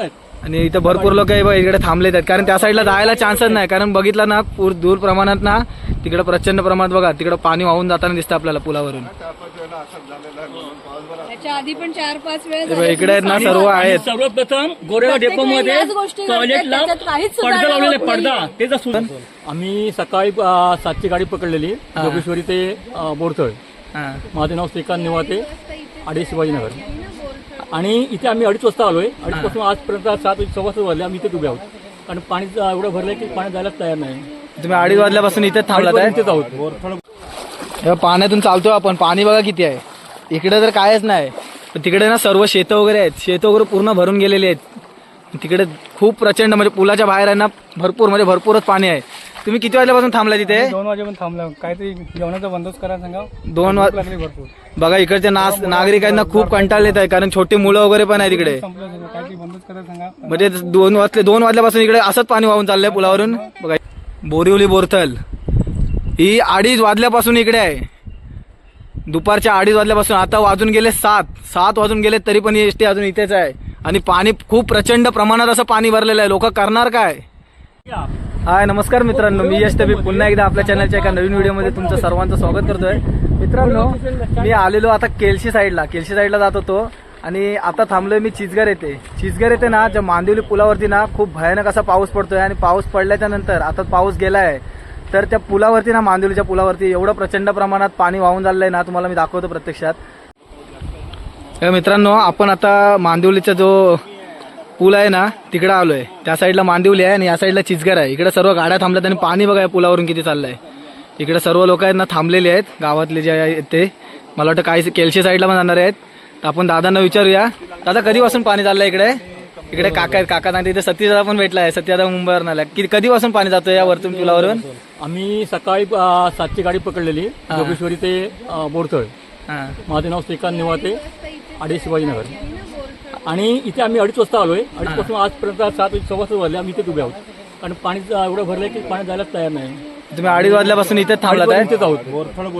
लोक आहेत आणि इथं भरपूर लोक इकडे थांबले आहेत. कारण त्या साईडला जायला चान्सच नाही. कारण बघितलं ना पूर दूर प्रमाणात ना तिकडे प्रचंड प्रमाणात बघा तिकडे पाणी वाहून जाताना दिसतं आपल्याला पुलावरून. त्याच्या आधी पण चार पाच हे वेळा बघा, इकडे आहेत ना सर्व आहेत. सर्वप्रथम गोरेगाव डेपो मध्ये वेळी याच गोष्टी घडतात, टॉयलेटला त्याच्यात काहीच पडदा सुधारणा लावलेले होत पडदा. नाहीये. ते जर सुधार आम्ही सकाळी अं, सातची गाडी पकडलेली. जोगेश्वरी ते अं, हा. माझे नाव श्रीकांत निवाते अडीच शिवाजीनगर. आणि इथे आम्ही अडीच वाजता आलोय. अडीच पासून आजपर्यंत सात सव्वा सात वाजले आम्ही इथेच उभे आहोत. कारण पाणी एवढं भरलंय की पाणी जायलाच तयार नाही. तुम्ही अडीच वाजल्यापासून इथेच थांबलात आहे? इथेच आहोत. हे पाण्यातून चालतो आपण. पाणी बघा किती आहे. इकडे तर कायच नाही. पण तिकडे ना सर्व शेतं वगैरे आहेत. शेतं वगैरे पूर्ण भरून गेलेली आहेत. तिकडे खूप प्रचंड म्हणजे पुलाच्या बाहेर आहे ना भरपूर म्हणजे भरपूरच पाणी आहे. तुम्ही किती वाजल्यापासून थांबला तिथे? दोन वाजेपर्यंत थांबलं. काहीतरी जेवणाचा बंदोबस्त करा सांगा. दोन वाज लागली भरपूर. बघा इकडच्या नास नागरिकांना खूप कंटाळ येत आहे कारण छोटी मुलं वगैरे पण आहे तिकडे संपलं सगळं. काहीतरी बंदोबस्त करा सांगा. म्हणजे दोन वाजले दोन वाजल्यापासून इकडे असंच पाणी वाहून चाललंय पुलावरून. बघा बोरिवली बोरथल. ही अडीच वाजल्यापासून इकडे आहे. दुपारच्या अडीच वाजल्यापासून. आता वाजून गेले सात. सात वाजून गेले तरी पण ही एस टी अजून इथेच आहे. आणि पाणी खूप प्रचंड प्रमाणात असं पाणी भरलेलं आहे. लोक करणार काय? हाय नमस्कार मित्रांनो. मी यश तबी पुन्हा एकदा आपल्या चॅनलच्या एका नवीन व्हिडिओमध्ये तुमचं सर्वांचं स्वागत करतोय. मित्रांनो मी आलेलो आता केलशी साईडला. केलशी साईडला जात होतो आणि आता थांबलोय मी चिचगर येते चिचगर येते ना ज्या मांदिवली पुलावरती ना खूप भयानक असा पाऊस पडतोय आणि पाऊस पडल्याच्या नंतर आता पाऊस गेलाय तर त्या पुलावरती ना मांदिवलीच्या पुलावरती एवढं प्रचंड प्रमाणात पाणी वाहून चाललंय ना तुम्हाला मी दाखवतो प्रत्यक्षात. मित्रांनो आपण आता मांदिवलीचा जो पूल आहे ना तिकडे आलोय. त्या साईडला मांदिवली आहे आणि या साईडला चिचगर आहे. इकडे सर्व गाड्या थांबल्यात आणि पाणी बघा या पुलावरून किती चाललंय. इकडे सर्व लोक आहेत ना थांबलेले आहेत. गावातले जे आहेत ते. मला वाटतं काही केलशी साईडला पण जाणार आहेत. तर आपण दादांना विचारूया. दादा कधीपासून पाणी चाललंय इकडे? इकडे काका आहेत काका सांगते इथे सतीदादा पण भेटला आहे. सत्यदादा मुंबईवरून आला. की कधीपासून पाणी जातोय या वरतून पुलावरून? आम्ही सकाळी सातची गाडी पकडलेली. जोगेश्वरी ते हां. माझे नाव श्रीकांत निवाते. अडीच शिवाजीनगर. आणि इथे आम्ही अडीच वाजता आलोय. अडीच पासून आजपर्यंत सात सव्वा सात वाजले. आम्ही इथेच उभे आहोत. कारण पाणी एवढं भरलंय की पाणी जायलाच तयार नाही. तुम्ही अडीच वाजल्यापासून थांबलात आहे? इथेच आहोत.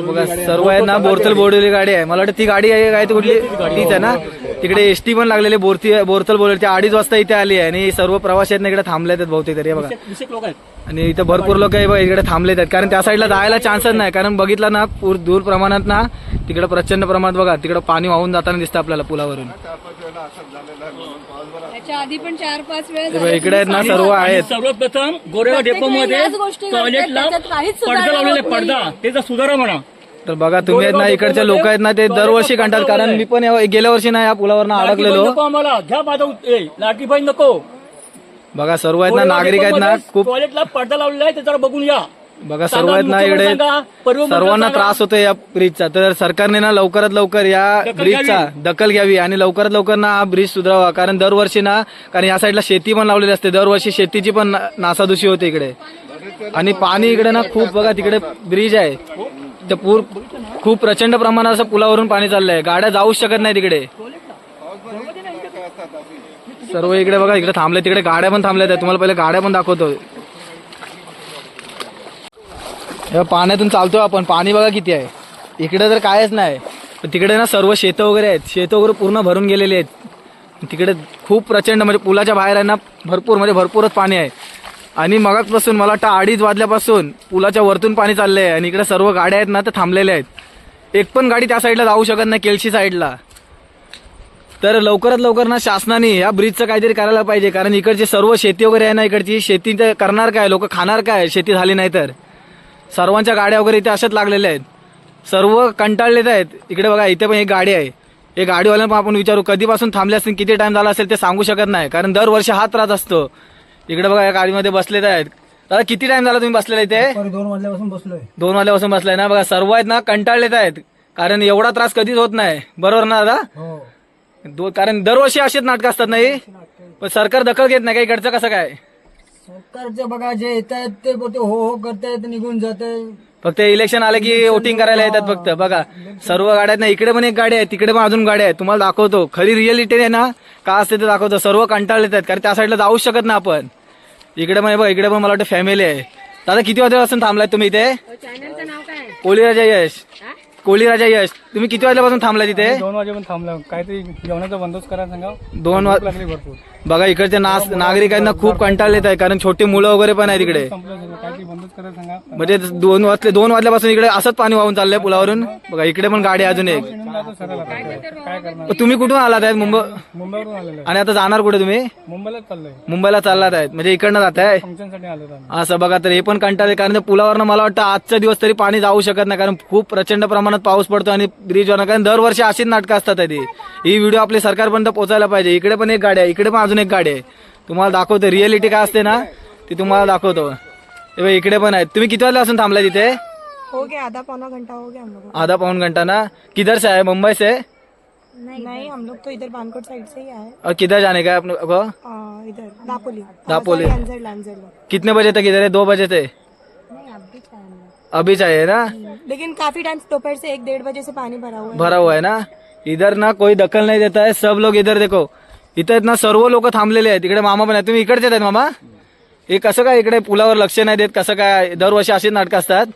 बघा सर्व आहेत ना बोरतल बोरवली गाडी आहे. मला वाटतं ती गाडी आहे काय ती कुठली तीच आहे ना? तिकडे एसटी पण लागलेली बोरती बोरतल ती अडीच वाजता इथे आली आहे. आणि सर्व प्रवासी आहेत ना इकडे थांबले आहेत बहुतेक तरी हे बघा. लोक आहेत. आणि इथं भरपूर लोक आहे बघा इकडे थांबलेत आहेत. कारण त्या साईडला जायला चान्सच नाही. कारण बघितलं ना पूर दूर प्रमाणात ना तिकडे प्रचंड प्रमाणात बघा तिकडे पाणी वाहून जाताना दिसतं आपल्याला पुलावरून. त्याच्या आधी पण चार पाच वेळा बघा, इकडे आहेत ना सर्व आहेत. सर्वप्रथम गोरेगाव डेपो मध्ये टॉयलेटला पडदा लावलेले पडदा. ते जर सुधारा म्हणा. तर बघा तुम्ही आहेत ना इकडचे लोक आहेत ना ते दरवर्षी कंटाळतात. कारण मी पण या- गेल्या वर्षी ना या पुलावरनं अडकलेलो. नको आम्हाला. घ्या माझा नको. बघा सर्व आहेत ना नागरिक आहेत ना खूप टॉयलेटला पडदा लावलेला आहे ते जरा बघून या. बघा सर्व आहेत ना इकडे सर्वांना त्रास होतोय या ब्रिजचा. तर सरकारने ना लवकरात लवकर या ब्रिजचा दखल घ्यावी आणि लवकरात लवकर ना हा ब्रिज सुधारावा. कारण दरवर्षी ना कारण या साईडला शेती पण लावलेली असते. दरवर्षी शेतीची पण ना- नासादुशी होते इकडे. आणि पाणी इकडे ना खूप बघा तिकडे ब्रिज आहे. ते पूर खूप प्रचंड प्रमाणात असं पुलावरून पाणी चाललंय. गाड्या जाऊच शकत नाही तिकडे. सर्व इकडे बघा इकडे थांबले तिकडे गाड्या पण थांबल्या आहेत तुम्हाला पहिले गाड्या पण दाखवतो पाण्यातून चालतो आपण. पाणी बघा किती आहे. इकडे तर कायच नाही. पण तिकडे ना सर्व शेतं वगैरे आहेत. शेतं वगैरे पूर्ण भरून गेलेली आहेत. तिकडे खूप प्रचंड म्हणजे पुलाच्या बाहेर आहे ना भरपूर म्हणजे भरपूरच पाणी आहे. आणि मगाचपासून मला वाटतं अडीच वाजल्यापासून पुलाच्या वरतून पाणी चाललंय आणि इकडे सर्व गाड्या आहेत ना तर थांबलेल्या आहेत. एक पण गाडी त्या साईडला जाऊ शकत नाही केळशी साईडला तर लवकरात लवकर ना शासनाने या ब्रिजचं काहीतरी करायला पाहिजे कारण इकडची सर्व शेती वगैरे आहे ना इकडची शेती तर करणार काय लोक खाणार काय शेती झाली नाही तर. सर्वांच्या गाड्या वगैरे इथे अशाच लागलेल्या आहेत. सर्व कंटाळलेत आहेत. इकडे बघा इथे पण एक गाडी आहे. एक गाडीवाल्यांना पण आपण विचारू कधीपासून थांबले असतील किती टाइम झाला असेल ते सांगू शकत नाही कारण दरवर्षी हा त्रास असतो. इकडे बघा या गाडीमध्ये बसलेत आहेत. दादा किती टाइम झाला तुम्ही बसलेला इथे? दोन वाजल्यापासून बसलोय. दोन वाजल्यापासून बसलाय ना? बघा सर्व आहेत ना कंटाळलेत आहेत. कारण एवढा त्रास कधीच होत नाही. बरोबर ना दादा? हो. दो कारण दरवर्षी असेच नाटकं असतात नाही पण सरकार दखल घेत नाही का इकडचं? कसं काय? सरकारचे बघा जे येत आहेत ते बोलते हो हो करतायत निघून जात फक्त इलेक्शन आलं की वोटिंग करायला येतात फक्त. बघा सर्व गाड्या आहेत ना इकडे पण एक गाडी आहे तिकडे पण अजून गाड्या आहेत. तुम्हाला दाखवतो. खरी रिअलिटी आहे ना का असते ते दाखवतो. सर्व कंटाळलेत आहेत कारण त्या साईडला जाऊच शकत ना आपण. इकडे पण हे बघा इकडे पण मला वाटतं फॅमिली आहे. दादा किती वाजल्यापासून थांबलाय तुम्ही इथे? चॅनलचं नाव काय कोलिराजा यश. कोळीराजा यश तुम्ही किती वाजल्यापासून थांबला तिथे? दोन वाजेपर्यंत थांबला. काहीतरी जेवणाचा बंदोबस्त करायला सांगा. दोन वा लागली भरपूर. बघा इकडच्या नास नागरिकांना खूप कंटाळ येत आहे कारण छोटी मुलं वगैरे पण आहे तिकडे संपलं सगळं. काहीतरी बंदोबस्त सांगा. म्हणजे दोन वाजले दोन वाजल्यापासून इकडे असंच पाणी वाहून चाललंय पुलावरून. बघा इकडे पण गाडी अजून एक. म्हणून जातो सरळ आता. काय करणार? मग तुम्ही कुठून आलात आहेत? मुंबई मुंबईवरून आलेलो आहे. आणि आता जाणार कुठे तुम्ही? मुंबईलाच चाललोय. मुंबईला चाललात आहेत. म्हणजे इकडनं जात आहे फंक्शनसाठी आलो आम्ही. असं बघा तर हे पण कंटाळे कारण पुलावरनं मला वाटतं आजचा दिवस तरी पाणी जाऊ शकत नाही कारण खूप प्रचंड प्रमाणात पाऊस पडतो आणि ब्रिजवर कारण दरवर्षी अशीच नाटकं असतात ती ही व्हिडिओ आपली सरकारपर्यंत पोहोचायला पाहिजे. इकडे पण एक गाडी आहे. इकडे पण अजून एक गाडी आहे. तुम्हाला दाखवतो. रिअलिटी काय असते ना ती तुम्हाला दाखवतो. बघ, इकडे पण आहेत. तुम्ही किती वाजल्यापासून थांबलाय तिथे? हो गया आधा पौना घंटा हो गया हम लोग आधा पाऊन घंटा ना? किधर से आहे मुंबई से? नहीं हम लोग तो इधर बानकोट साइड से ही आए और किधर जाने का है अपने को? आ, इधर दापोली। दापोली। लांजर लांजर कितने बजे तक इधर है? दो बजे से? अभी चाहिए ना? लेकिन काफी टाइम दोपहर से एक डेढ़ बजे से पानी भरा हुआ है। भरा हुआ है ना? इधर ना कोई दखल नाही देता है सब लोग इधर देखो। इथं आहेत ना सर्व लोक थांबलेले आहेत इकडे मामा पण आहेत तुम्ही इकडचे आहेत मामा? हे कसं काय इकडे पुलावर लक्ष नाही देत कसं काय? दरवर्षी अशीच नाटकं असतात.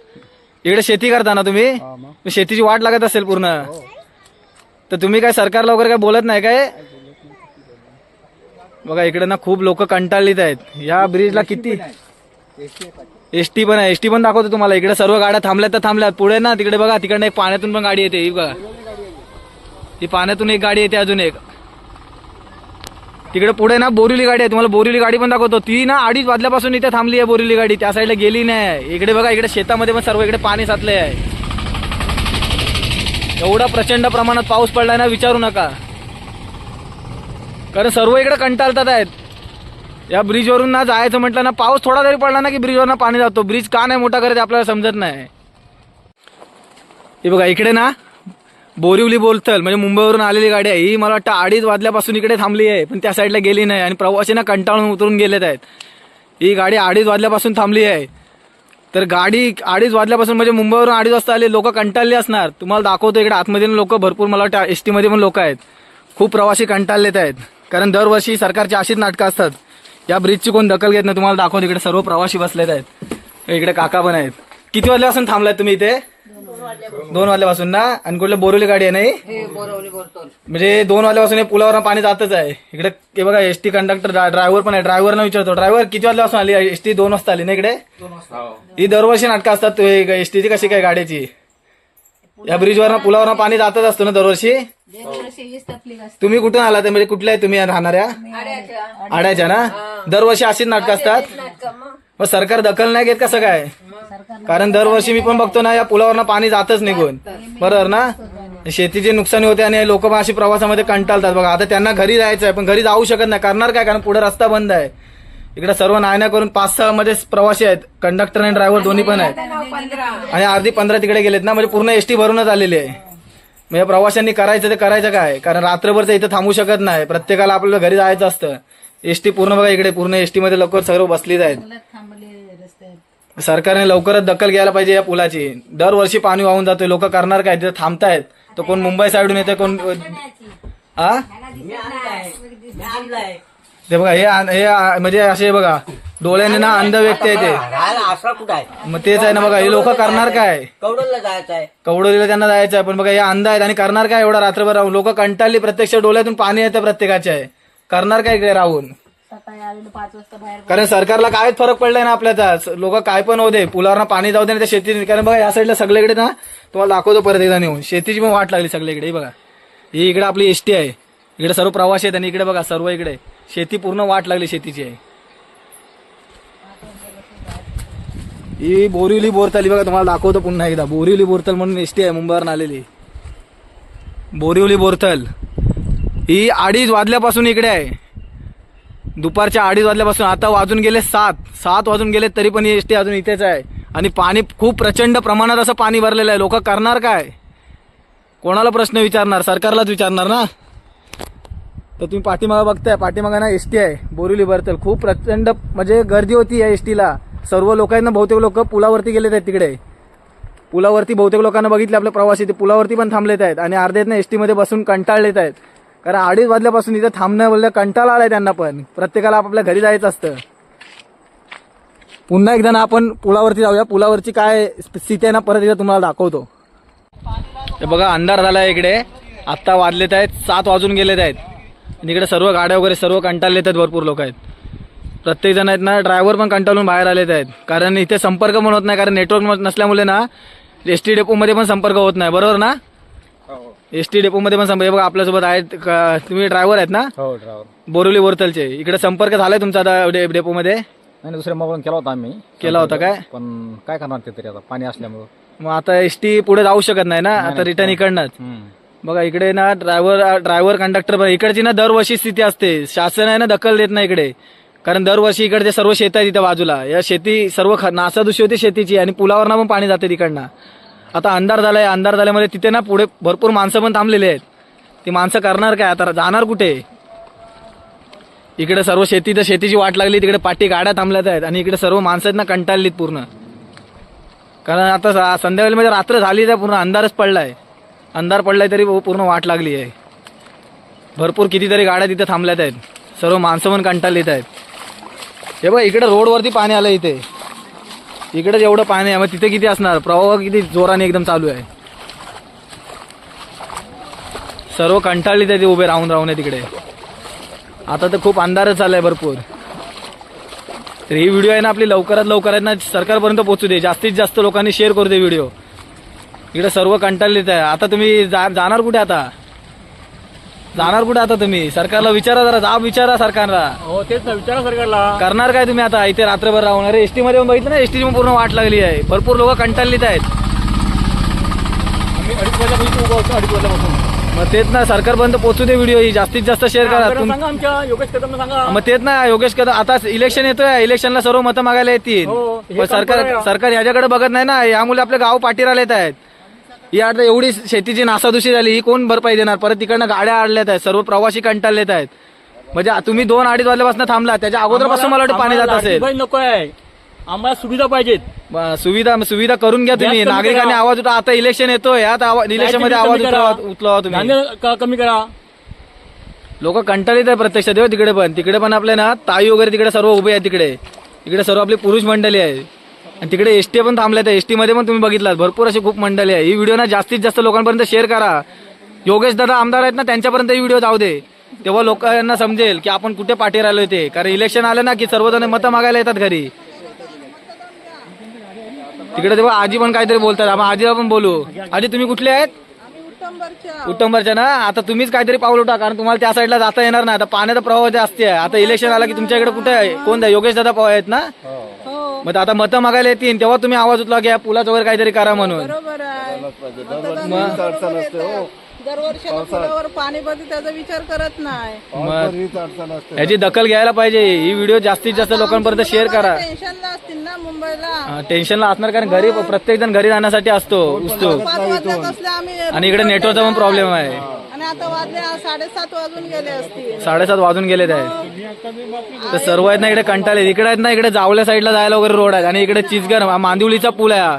इकडे शेती करता ना तुम्ही? शेतीची वाट लागत असेल पूर्ण. तर तुम्ही काय सरकारला वगैरे काय बोलत नाही काय? बघा इकडे ना खूप लोक कंटाळलीत आहेत. या ब्रिजला किती? एसटी पण आहे. एसटी पण दाखवतो तुम्हाला. इकडे सर्व गाड्या थांबल्यात तर थांबल्यात. पुढे ना तिकडे बघा तिकडे एक पाण्यातून पण गाडी येते. ही बघा. ही पाण्यातून एक गाडी येते अजून एक. तिकडे पुढे ना बोरिवली गाडी आहे. तुम्हाला बोरिवली गाडी पण दाखवतो. ती ना अडीच वाजल्यापासून इथे थांबली आहे बोरिवली गाडी. त्या साईडला गेली नाही. इकडे बघा इकडे शेतामध्ये पण सर्व इकडे पाणी साचले आहे एवढा प्रचंड प्रमाणात पाऊस पडलाय ना विचारू नका. कारण सर्व इकडे कंटाळतात आहेत. या ब्रिजवरून ना जायचं म्हटलं ना पाऊस थोडा जरी पडला ना की ब्रिजवर ना पाणी जातो. ब्रिज का नाही मोठा करत आपल्याला समजत नाही. हे बघा इकडे ना बोरिवली बोलतल म्हणजे मुंबईवरून आलेली गाडी आहे. ही मला वाटतं अडीच वाजल्यापासून इकडे थांबली आहे पण त्या साईडला गेली नाही आणि प्रवासी ना कंटाळून उतरून गेलेत आहेत. ही गाडी अडीच वाजल्यापासून थांबली आहे. तर गाडी अडीच वाजल्यापासून म्हणजे मुंबईवरून अडीच वाजता आले लोक कंटाळले असणार. तुम्हाला दाखवतो इकडे आतमध्ये लोक भरपूर मला वाटतं एस टीमध्ये पण लोक आहेत. खूप प्रवासी कंटाळलेत आहेत. कारण दरवर्षी सरकारची अशीच नाटकं असतात. या ब्रिजची कोण दखल घेत नाही तुम्हाला दाखवतो इकडे सर्व प्रवासी बसलेत आहेत. इकडे काका पण आहेत. किती वाजल्यापासून थांबलाय तुम्ही इथे? दोन वाजल्यापासून ना? आणि कुठल्या बोरवली गाडी आहे नाही म्हणजे दोन वाजल्यापासून हे पुलावर पाणी जातच आहे. इकडे हे बघा एसटी कंडक्टर ड्रायव्हर पण आहे. ड्रायव्हरना विचारतो. ड्रायव्हर किती वाजल्यापासून आली? एसटी दोन वाजता आली ना इकडे? ही. दरवर्षी नाटकं असतात एसटीची कशी काय गाड्याची या ब्रिजवर पुलावर पाणी जातच असतो ना दरवर्षी? तुम्ही कुठून आलात? म्हणजे कुठल्या आहे तुम्ही राहणाऱ्या? आड्याच्या ना? दरवर्षी अशीच नाटकं असतात? मग सरकार दखल नाही घेत कसं काय कारण दरवर्षी मी पण बघतो ना या पुलावर पाणी जातच निघून. बरोबर ना? शेतीचे नुकसान होते आणि लोक अशी प्रवासामध्ये कंटाळतात. बघा आता त्यांना घरी जायचं आहे पण घरी जाऊ शकत नाही. करणार काय? कारण पुढे रस्ता बंद आहे. इकडे सर्व नायना करून पाच सहा मध्ये प्रवासी आहेत. कंडक्टर आणि ड्रायव्हर दोन्ही पण आहेत. आणि अर्धी पंधरा तिकडे गेलेत ना म्हणजे पूर्ण एसटी भरूनच आलेली आहे. म्हणजे प्रवाशांनी करायचं ते करायचं काय? कारण रात्रभर ते इथं थांबू शकत नाही. प्रत्येकाला आपल्याला घरी जायचं असतं. एसटी पूर्ण बघा इकडे पूर्ण एसटी मध्ये लवकर सर्व बसलीच आहेत. सरकारने लवकरच दखल घ्यायला पाहिजे या पुलाची. दरवर्षी पाणी वाहून जातोय. लोक करणार काय? तिथे थांबतायत. तर कोण मुंबई साईडून येते कोण हा ते बघा हे हे म्हणजे असे बघा डोळ्याने ना अंध व्यक्ती आहे ते. राहायला आसरा कुठं आहे? मग तेच आहे ना बघा हे लोक करणार काय? कवडलला जायचं आहे कवडोलीला त्यांना जायचं आहे पण बघा हे अंध आहेत आणि करणार काय एवढा रात्रभर राहून? लोक कंटाळली प्रत्यक्ष डोळ्यातून पाणी येतं प्रत्येकाचे. आहे करणार काय इकडे राहून? कारण सरकारला काय फरक पडलाय ना आपल्याचा लोक काय पण होऊ दे पुलावर पाणी जाऊ दे ना त्या शेती कारण बघा या साईडला सगळीकडे ना तुम्हाला दाखवतो परत एकदा नेऊन. शेतीची पण वाट लागली सगळीकडे हे बघा. ही इकडे आपली एसटी आहे. इकडे सर्व प्रवासी आहेत आणि इकडे बघा सर्व इकडे. शेती पूर्ण वाट लागली शेतीची. आहे ही बोरिवली बोरतल बघा तुम्हाला दाखवतो पुन्हा एकदा. बोरिवली बोरतल म्हणून एसटी आहे मुंबईवरून आलेली. बोरिवली बोरतल. ही अडीच वाजल्यापासून इकडे आहे. दुपारच्या अडीच वाजल्यापासून आता वाजून गेले सात. सात वाजून गेले तरी पण ही एसटी अजून इथेच आहे. आणि पाणी खूप प्रचंड प्रमाणात असं पाणी भरलेलं आहे. लोक करणार काय? कोणाला प्रश्न विचारणार? सरकारलाच विचारणार ना? तर तुम्ही पाठीमागं बघताय पाठीमागं ना एस टी आहे बोरिवली भरतल. खूप प्रचंड म्हणजे गर्दी होती या एसटीला. सर्व लोकांना बहुतेक लोक पुलावरती गेलेत आहेत तिकडे. पुलावरती बहुतेक लोकांना बघितले आपले प्रवासी ते पुलावरती पण थांबलेत आहेत आणि अर्ध्यात ना एस टीमध्ये बसून कंटाळलेत आहेत. कारण अडीच वाजल्यापासून इथं थांबणं बोललं कंटाळा आलाय त्यांना पण. प्रत्येकाला आपापल्या घरी जायचं असतं. पुन्हा एकदा ना आपण पुलावरती जाऊया. पुलावरची काय स्थिती आहे ना परत एकदा तुम्हाला दाखवतो. बघा अंधार झाला इकडे. आत्ता वाजलेत आहेत सात वाजून गेलेत आहेत. आणि इकडे सर्व गाड्या वगैरे सर्व कंटाळले आहेत भरपूर लोक आहेत. प्रत्येक जण आहेत ना ड्रायव्हर पण कंटाळून बाहेर आलेत आहेत. कारण इथे संपर्क पण होत नाही कारण नेटवर्क नसल्यामुळे ना एस टी डेपोमध्ये पण संपर्क होत नाही. बरोबर ना? एस टी डेपोमध्ये पण संपर्क हे बघा आपल्यासोबत आहेत तुम्ही ड्रायव्हर आहेत ना? हो ड्रायव्हर बोरिवली बोरतलचे इकडे संपर्क झालाय तुमचा आता डे- डेपोमध्ये नाही दुसऱ्या मोबाईल केला होता आम्ही. केला होता काय? पण काय करणार ते तरी आता? पाणी असल्यामुळं. मग आता एस टी पुढे जाऊ शकत नाही ना? आता रिटर्न इकडनंच. बघा इकडे ना ड्रायव्हर ड्रायव्हर कंडक्टर इकडची ना दरवर्षी स्थिती असते. शासन आहे ना दखल देत नाही इकडे. कारण दरवर्षी इकडे सर्व शेत आहे तिथे बाजूला. या शेती सर्व ख- नासादुशी होती शेतीची आणि पुलावरनं पण पाणी जाते तिकडनं. आता अंधार झालाय अंधार झाल्यामध्ये तिथे ना पुढे भरपूर माणसं पण थांबलेली आहेत. ती माणसं करणार काय? आता जाणार कुठे? इकडे सर्व शेती तर शेतीची वाट लागली तिकडे पाठी गाड्या थांबल्यात आहेत आणि इकडे सर्व माणसं आहेत ना कंटाळलीत पूर्ण. कारण आता संध्याकाळी म्हणजे रात्र झाली तर पूर्ण अंधारच पडलाय. अंधार पडलाय तरी पूर्ण वाट लागली आहे. भरपूर कितीतरी गाड्या तिथे थांबल्यात आहेत. सर्व माणसं पण कंटाळ येत आहेत. हे बघ इकडे रोडवरती पाणी आलं इथे. इकडे जेवढं पाणी आहे मग तिथे किती असणार? प्रवाह किती जोराने एकदम चालू आहे. सर्व कंटाळलीत आहे ते उभे राहून राहून आहे तिकडे आता तर खूप अंधारच झालाय भरपूर. तर ही व्हिडिओ आहे ना आपली लवकरात लवकर आहे ना सरकारपर्यंत पोहोचू दे. जास्तीत जास्त लोकांनी शेअर करू दे व्हिडिओ. इकडे सर्व कंटाळलीत. आहे आता तुम्ही जा जाणार कुठे आता? जाणार कुठे आता तुम्ही? सरकारला विचारा जरा जा विचारा सरकारला. हो तेच ना विचारा सरकारला. करणार काय तुम्ही आता? इथे रात्रभर राहून. अरे एसटी मध्ये बघितलं ना एसटी पूर्ण वाट लागली आहे. भरपूर लोक कंटाळलीत आहेत. आम्ही अडीच वाजल्यापासून उभं होतो अडीच वाजल्यापासून मग तेच ना सरकारपर्यंत पोहोचू दे व्हिडिओ ही. जास्तीत जास्त शेअर करा. आमदारांना तुम- सांगा आमच्या योगेश कदमला सांगा. मग तेच ना योगेश कदम आता इलेक्शन येतोय इलेक्शनला सर्व मतं मागायला येतील. हो, हे पण काम सरकार. सरकार याच्याकडे बघत नाही ना. यामुळे आपले गाव पाठीराला येत आहेत. ही आता एवढी शेतीची नासादुशी झाली ही कोण भरपाई देणार? परत तिकडनं गाड्या आडल्यात आहेत सर्व प्रवासी कंटाळलेत आहेत. म्हणजे तुम्ही दोन अडीच वाजल्यापासून थांबला त्याच्या अगोदरपासून मला वाटतं पाणी जात असेल. नको आहे. आम्हाला सुविधा पाहिजेत. सुविधा सुविधा करून घ्या तुम्ही. नागरिकांनी. आवाज उठा आता इलेक्शन येतोय. यात इलेक्शनमध्ये आवाज उचलावा तुम्ही. कमी करा. लोक कंटाळीत आहे प्रत्यक्षात तिकडे पण. तिकडे पण आपले ना ताई वगैरे तिकडे सर्व उभे आहेत तिकडे. इकडे सर्व आपली पुरुष मंडळी आहे आणि तिकडे एसटी पण थांबल्यात एसटी मध्ये पण तुम्ही बघितलात. भरपूर अशी खूप मंडळी आहे. ही व्हिडिओ ना जास्तीत जास्त लोकांपर्यंत शेअर करा. योगेश दादा आमदार आहेत ना त्यांच्यापर्यंत ही व्हिडिओ जाऊ दे. तेव्हा लोकांना समजेल की आपण कुठे पाठी राहिलो ते. कारण इलेक्शन आलं ना की सर्वजण मतं मागायला येतात घरी. तिकडे तेव्हा आजी पण काहीतरी बोलतात. आपण आजीला पण बोलू. आजी तुम्ही कुठले आहेत? उत्तमवरच्या ना? आता तुम्हीच काहीतरी पाऊल उठा कारण तुम्हाला त्या साईडला जाता येणार नाही. आता पाण्याचा प्रवाह जास्त आहे. आता इलेक्शन आला की तुमच्या इकडे कुठे आहे? कोण आहे योगेश दादा पवार आहेत ना? मग आता मतं मागायला येतील तेव्हा तुम्ही आवाज उचला की या पुलाचं वगैरे काहीतरी करा म्हणून. बरोबर आहे. दरवर्षाला पुलावर पाणी बघते त्याचा विचार करत नाही. मग याची दखल घ्यायला पाहिजे. ही व्हिडिओ जास्तीत जास्त लोकांपर्यंत शेअर करा. टेन्शनला असतील ना मुंबईला? हा, टेन्शनला असणार कारण घरी प्रत्येक जण घरी जाण्यासाठी असतो उत्सुक पाच वाजल्यात असले आम्ही आणि इकडे नेटवर्कचा पण प्रॉब्लेम आहे. आता वाजले आ- साडेसात वाजून गेले असतील. साडेसात वाजून गेलेत आहे तर सर्व आहेत ना इकडे कंटाळे इकडे आहेत ना इकडे जावल्या साईडला जायला वगैरे रोड आहेत. आणि इकडे चिचगर मांदिवलीचा पूल आहे हा.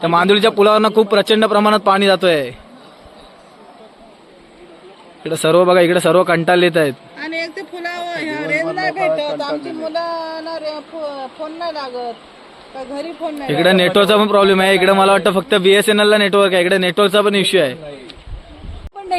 त्या मांदिवलीच्या पुलावर खूप प्रचंड प्रमाणात पाणी जातोय. इकडे सर्व बघा इकडे सर्व कंटाळे येत आहेत. आणि एक ते फुलावर ह्या रेंज नाही भेटत. आमची मुलांना रे- फो- फोन नाही लागत. का घरी फोन नाही इकडे नेटवर्कचा पण प्रॉब्लेम आहे. इकडे मला वाटतं फक्त बीएसएनएल ला नेटवर्क आहे. इकडे नेटवर्कचा पण इश्यू आहे.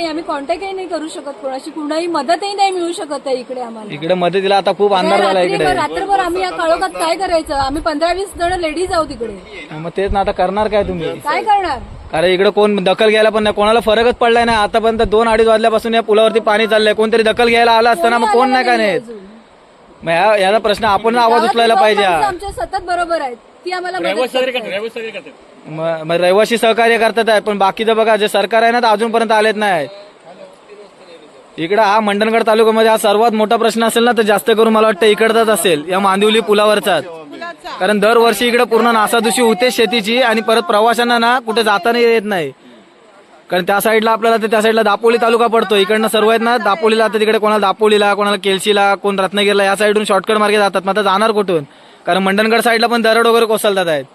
नाही आम्ही कॉन्टॅक्टही नाही करू शकत कोणाशी. कुणाही मदतही नाही मिळू शकत आहे इकडे आम्हाला. इकडे मदतीला आता खूप अंधार झाला इकडे. रात्रीभर आम्ही या काळोखात काय करायचं? आम्ही पंधरा वीस जण लेडीज आहोत इकडे. मग तेच ना आता करणार काय तुम्ही? काय करणार? अरे इकडे कोण दखल घ्यायला पण नाही कोणाला फरकच पडलाय ना आतापर्यंत दोन अडीच वाजल्यापासून या पुलावरती पाणी चाललंय. कोणतरी दखल घ्यायला आला असताना मग कोण नाही का नाही. मग याचा प्रश्न आपण आवाज उचलायला पाहिजे. हा. आमच्या सतत बरोबर आहेत. ती आम्हाला मदत करतात. करतात. मग मग रहिवासी सहकार्य करतात आहे पण बाकीचं बघा जे सरकार आहे ना ते अजूनपर्यंत आलेत नाही. इकडं हा मंडणगड तालुक्यामध्ये हा सर्वात मोठा प्रश्न असेल ना तर जास्त करून मला वाटतं इकडचाच असेल या मांदिवली पुलावरचाच. कारण दरवर्षी इकडे पूर्ण नासादुशी होते शेतीची आणि परत प्रवाशांना ना कुठे जाताना येत नाही. कारण त्या साईडला आपल्याला त्या साईडला दापोली तालुका पडतो. इकडनं सर्व आहेत ना दापोलीला आता तिकडे कोणाला दापोलीला कोणाला केलशीला कोण रत्नागिरीला या साईडून शॉर्टकट मार्गे जातात. मग आता जाणार कुठून? कारण मंडणगड साईडला पण दरड वगैरे कोसळतात आहेत.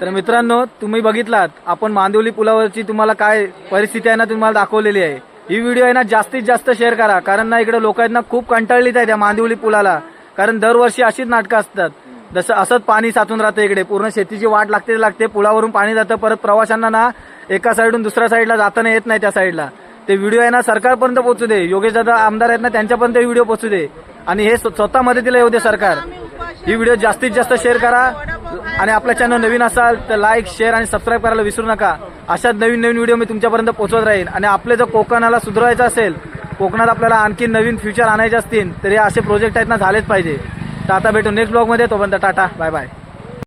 तर मित्रांनो तुम्ही बघितलात आपण मांदिवली पुलावरची तुम्हाला काय परिस्थिती आहे ना तुम्हाला दाखवलेली आहे. ही व्हिडिओ आहे ना जास्तीत जास्त शेअर करा कारण ना इकडे लोक आहेत ना खूप कंटाळलीत आहे त्या मांदिवली पुलाला. कारण दरवर्षी अशीच नाटकं असतात. जसं असंच पाणी साचून राहतं इकडे पूर्ण शेतीची वाट लागते लागते पुलावरून पाणी जातं परत प्रवाशांना ना एका साईडून दुसऱ्या साईडला जाताना येत नाही त्या साईडला. ते व्हिडिओ आहे ना सरकारपर्यंत पोहोचू दे. योगेश दादा आमदार आहेत ना त्यांच्यापर्यंत व्हिडिओ पोहोचू दे. आणि हे स्वतः मदतीला येऊ दे सरकार. ही व्हिडिओ जास्तीत जास्त शेअर करा. आणि आपला चॅनल नवीन असाल तर लाईक शेअर आणि सबस्क्राईब करायला विसरू नका. अशाच नवीन नवीन व्हिडिओ मी तुमच्यापर्यंत पोहोचवत राहील आणि आपले जर कोकणाला सुधारायचं असेल कोकणात आपल्याला आणखी नवीन फ्युचर आणायचे असतील तर हे असे प्रोजेक्ट आहेत ना झालेच पाहिजे. तर आता भेटू नेक्स्ट ब्लॉगमध्ये तोपर्यंत टाटा बाय बाय